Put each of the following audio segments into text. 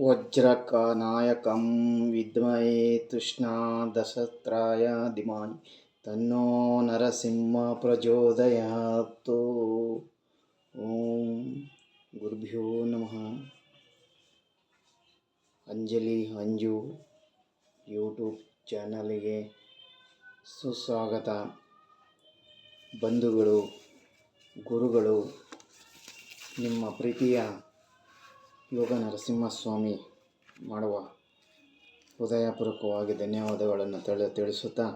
ವಜ್ರಕನಾಯಕಂ ವಿದ್ಮಹೇ ತೃಷ್ಣಾದಶಸ್ರಾಯ ಧಿಮಾನಿ ತನ್ನೋ ನರಸಿಂಹ ಪ್ರಚೋದಯ ಓಂ ಗುರುಭ್ಯೋ ನಮಃ. ಅಂಜಲಿ ಅಂಜು ಯೂಟ್ಯೂಬ್ ಚಾನಲಿಗೆ ಸುಸ್ವಾಗತ. ಬಂಧುಗಳು, ಗುರುಗಳು, ನಿಮ್ಮ ಪ್ರೀತಿಯ ಯೋಗ ನರಸಿಂಹಸ್ವಾಮಿ ಮಾಡುವ ಹೃದಯಪೂರ್ವಕವಾಗಿ ಧನ್ಯವಾದಗಳನ್ನು ತಿಳಿ, ತಿಳಿಸುತ್ತಾ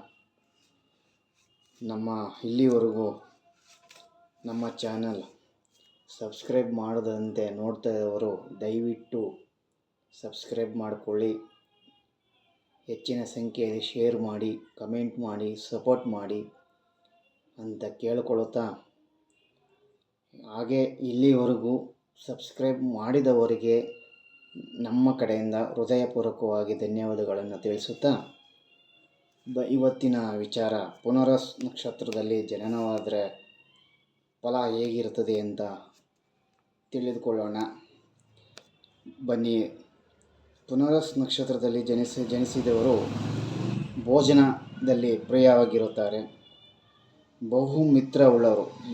ನಮ್ಮ ಇಲ್ಲಿವರೆಗೂ ನಮ್ಮ ಚಾನಲ್ ಸಬ್ಸ್ಕ್ರೈಬ್ ಮಾಡದಂತೆ ನೋಡ್ತಾ ಇದ್ದವರು ದಯವಿಟ್ಟು ಸಬ್ಸ್ಕ್ರೈಬ್ ಮಾಡಿಕೊಳ್ಳಿ. ಹೆಚ್ಚಿನ ಸಂಖ್ಯೆಯಲ್ಲಿ ಶೇರ್ ಮಾಡಿ, ಕಮೆಂಟ್ ಮಾಡಿ, ಸಪೋರ್ಟ್ ಮಾಡಿ ಅಂತ ಕೇಳಿಕೊಳ್ಳುತ್ತಾ ಹಾಗೆ ಇಲ್ಲಿವರೆಗೂ ಸಬ್ಸ್ಕ್ರೈಬ್ ಮಾಡಿದವರಿಗೆ ನಮ್ಮ ಕಡೆಯಿಂದ ಹೃದಯಪೂರ್ವಕವಾಗಿ ಧನ್ಯವಾದಗಳನ್ನು ತಿಳಿಸುತ್ತಾ, ಬ ಇವತ್ತಿನ ವಿಚಾರ ಪುನರಸ್ ನಕ್ಷತ್ರದಲ್ಲಿ ಜನನವಾದರೆ ಫಲ ಹೇಗಿರುತ್ತದೆ ಅಂತ ತಿಳಿದುಕೊಳ್ಳೋಣ. ಬನ್ನಿ, ಪುನರಸ್ ನಕ್ಷತ್ರದಲ್ಲಿ ಜನಿಸಿ, ಜನಿಸಿದವರು ಭೋಜನದಲ್ಲಿ ಪ್ರಿಯವಾಗಿರುತ್ತಾರೆ. ಬಹು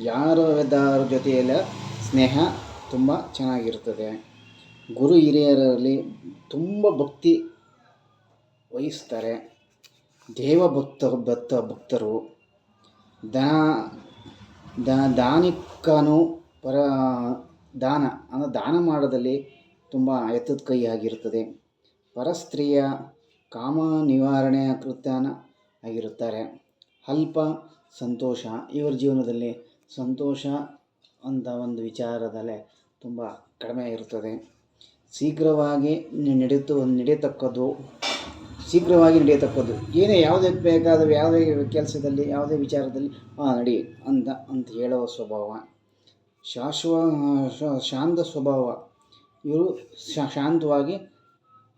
ಯಾರು ಯಾರ ಜೊತೆಯಲ್ಲ ಸ್ನೇಹ ತುಂಬ ಚೆನ್ನಾಗಿರ್ತದೆ. ಗುರು ಹಿರಿಯರಲ್ಲಿ ತುಂಬ ಭಕ್ತಿ ವಹಿಸ್ತಾರೆ. ದೇವ ಭಕ್ತ ಭಕ್ತರು. ದನ ದಾನಿಕನು ಪರ, ದಾನ, ಅಂದರೆ ದಾನ ಮಾಡೋದಲ್ಲಿ ತುಂಬ ಎತ್ತದ ಕೈ ಆಗಿರುತ್ತದೆ ಪರಸ್ತ್ರೀಯ ಕಾಮ ನಿವಾರಣೆಯ ಕೃತ್ಯನ ಆಗಿರುತ್ತಾರೆ. ಅಲ್ಪ ಸಂತೋಷ, ಇವರ ಜೀವನದಲ್ಲಿ ಸಂತೋಷ ಅಂತ ಒಂದು ವಿಚಾರದಲ್ಲೇ ತುಂಬ ಕಡಿಮೆ ಇರುತ್ತದೆ ಶೀಘ್ರವಾಗಿ ನಡೆಯುತ್ತ ನಡೆಯತಕ್ಕದ್ದು, ಶೀಘ್ರವಾಗಿ ನಡೆಯತಕ್ಕದ್ದು. ಏನೇ ಯಾವುದೇ ಬೇಕಾದ ಯಾವುದೇ ಕೆಲಸದಲ್ಲಿ, ಯಾವುದೇ ವಿಚಾರದಲ್ಲಿ ಹಾಂ ನಡಿ ಅಂತ ಅಂತ ಹೇಳುವ ಸ್ವಭಾವ. ಶಾಶ್ವ ಶಾಂತ ಸ್ವಭಾವ. ಇವರು ಶಾಂತವಾಗಿ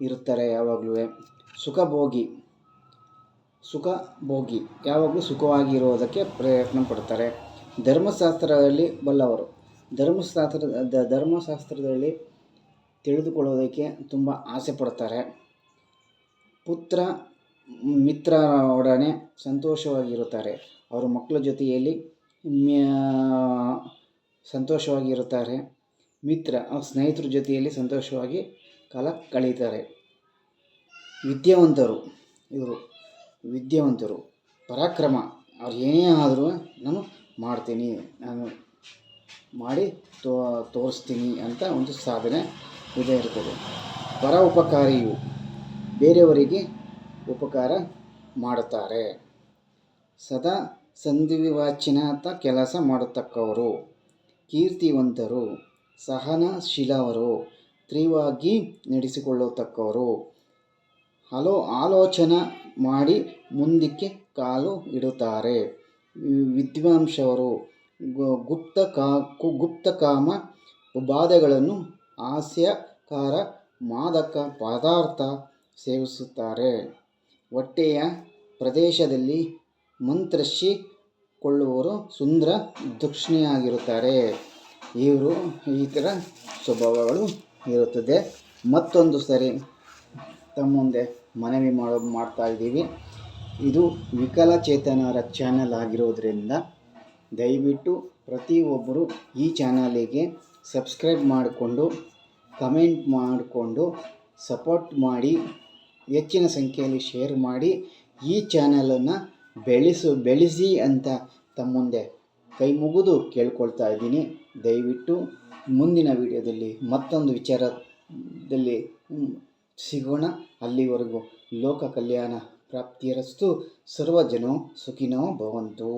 ಇರುತ್ತಾರೆ ಯಾವಾಗಲೂ ಸುಖ ಭೋಗಿ. ಸುಖ ಭೋಗಿ. ಯಾವಾಗಲೂ ಸುಖವಾಗಿ ಇರೋದಕ್ಕೆ ಪ್ರಯತ್ನ ಪಡ್ತಾರೆ. ಧರ್ಮಶಾಸ್ತ್ರದಲ್ಲಿ ಬಲ್ಲವರು. ಧರ್ಮಶಾಸ್ತ್ರ ಧರ್ಮಶಾಸ್ತ್ರದಲ್ಲಿ ತಿಳಿದುಕೊಳ್ಳೋದಕ್ಕೆ ತುಂಬ ಆಸೆ ಪಡ್ತಾರೆ. ಪುತ್ರ, ಮಿತ್ರರೊಡನೆ ಸಂತೋಷವಾಗಿರುತ್ತಾರೆ. ಅವರ ಮಕ್ಕಳ ಜೊತೆಯಲ್ಲಿ ಸಂತೋಷವಾಗಿರುತ್ತಾರೆ. ಮಿತ್ರ, ಸ್ನೇಹಿತರ ಜೊತೆಯಲ್ಲಿ ಸಂತೋಷವಾಗಿ ಕಾಲ ಕಳೀತಾರೆ ವಿದ್ಯಾವಂತರು, ಇವರು ವಿದ್ಯಾವಂತರು. ಪರಾಕ್ರಮ, ಅವ್ರು ಏನೇ ಆದರೂ ನಾನು ಮಾಡ್ತೀನಿ, ನಾನು ಮಾಡಿ ತೋ, ತೋರಿಸ್ತೀನಿ ಅಂತ ಒಂದು ಸಾಧನೆ ಇದೆ ಇರ್ತದೆ. ಪರ ಉಪಕಾರಿಯು ಬೇರೆಯವರಿಗೆ ಉಪಕಾರ ಮಾಡುತ್ತಾರೆ. ಸದಾ ಸಂಧಿವಿವಾಚಿನಾತ ಕೆಲಸ ಮಾಡತಕ್ಕವರು, ಕೀರ್ತಿವಂತರು ಸಹನಶೀಲವರು ತೀವ್ರವಾಗಿ ನಡೆಸಿಕೊಳ್ಳತಕ್ಕವರು. ಹಲೋ, ಆಲೋಚನೆ ಮಾಡಿ ಮುಂದಕ್ಕೆ ಕಾಲು ಇಡುತ್ತಾರೆ. ವಿದ್ವಾಂಸವರು ಗುಪ್ತ ಕಾ ಗುಪ್ತ ಕಾಮ ಬಾಧೆಗಳನ್ನು ಹಾಸ್ಯಕಾರ ಮಾದಕ ಪದಾರ್ಥ ಸೇವಿಸುತ್ತಾರೆ. ಹೊಟ್ಟೆಯ ಪ್ರದೇಶದಲ್ಲಿ ಮಂತ್ರಶಿಕೊಳ್ಳುವರು ಸುಂದರ ದಕ್ಷಿಣಿಯಾಗಿರುತ್ತಾರೆ ಇವರು ಈ ಥರ ಸ್ವಭಾವಗಳು ಇರುತ್ತದೆ. ಮತ್ತೊಂದು ಸರಿ ತಮ್ಮ ಮುಂದೆ ಮನವಿ ಮಾಡೋ ಮಾಡ್ತಾ ಇದ್ದೀವಿ. ಇದು ವಿಕಲಚೇತನರ ಚಾನಲ್ ಆಗಿರೋದ್ರಿಂದ ದಯವಿಟ್ಟು ಪ್ರತಿಯೊಬ್ಬರು ಈ ಚಾನಲಿಗೆ ಸಬ್ಸ್ಕ್ರೈಬ್ ಮಾಡಿಕೊಂಡು ಕಮೆಂಟ್ ಮಾಡಿಕೊಂಡು ಸಪೋರ್ಟ್ ಮಾಡಿ, ಹೆಚ್ಚಿನ ಸಂಖ್ಯೆಯಲ್ಲಿ ಶೇರ್ ಮಾಡಿ, ಈ ಚಾನಲನ್ನು ಬೆಳೆಸು, ಬೆಳೆಸಿ ಅಂತ ತಮ್ಮ ಮುಂದೆ ಕೈ ಮುಗಿದು ಕೇಳ್ಕೊಳ್ತಾ ಇದ್ದೀನಿ. ದಯವಿಟ್ಟು ಮುಂದಿನ ವಿಡಿಯೋದಲ್ಲಿ ಮತ್ತೊಂದು ವಿಚಾರದಲ್ಲಿ ಸಿಗೋಣ. ಅಲ್ಲಿವರೆಗೂ ಲೋಕ ಕಲ್ಯಾಣ. ప్రాప్తిరస్తు సర్వజనో సుఖినో భవంతు.